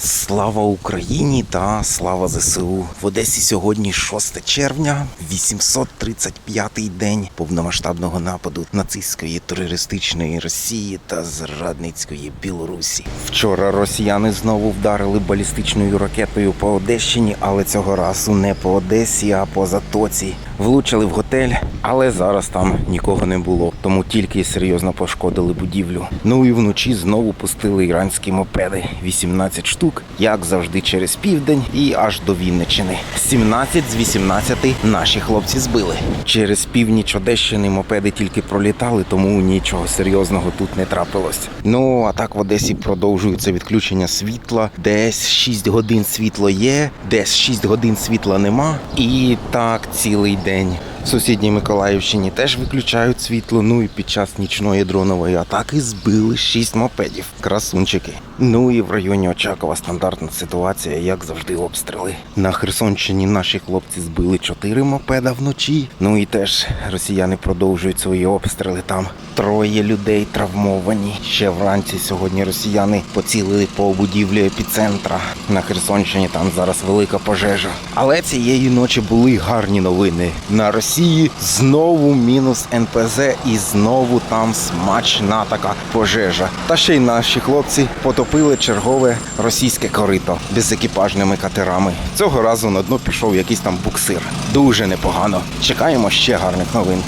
Слава Україні та слава ЗСУ. В Одесі сьогодні 6 червня, 835-й день повномасштабного нападу нацистської терористичної Росії та зрадницької Білорусі. Вчора росіяни знову вдарили балістичною ракетою по Одещині, але цього разу не по Одесі, а по Затоці. Влучили в готель, але зараз там нікого не було, тому тільки серйозно пошкодили будівлю. Ну і вночі знову пустили іранські мопеди. 18 штук, як завжди, через південь і аж до Вінничини. 17 з 18 наші хлопці збили. Через північ Одещини мопеди тільки пролітали, тому нічого серйозного тут не трапилось. Ну а так в Одесі продовжується відключення світла. Десь 6 годин світло є, десь 6 годин світла нема. І так цілий день. В сусідній Миколаївщині теж виключають світло. Ну і під час нічної дронової атаки збили 6 мопедів. Красунчики. Ну і в районі Очакова стандартна ситуація, як завжди, обстріли. На Херсонщині наші хлопці збили 4 мопеда вночі. Ну і теж росіяни продовжують свої обстріли. Там троє людей травмовані. Ще вранці сьогодні росіяни поцілили по будівлі епіцентра. На Херсонщині там зараз велика пожежа. Але цієї ночі були гарні новини. На Росії знову мінус НПЗ і знову там смачна така пожежа. Та ще й наші хлопці потопили чергове російське корито безекіпажними катерами. Цього разу на дно пішов якийсь там буксир. Дуже непогано. Чекаємо ще гарних новин.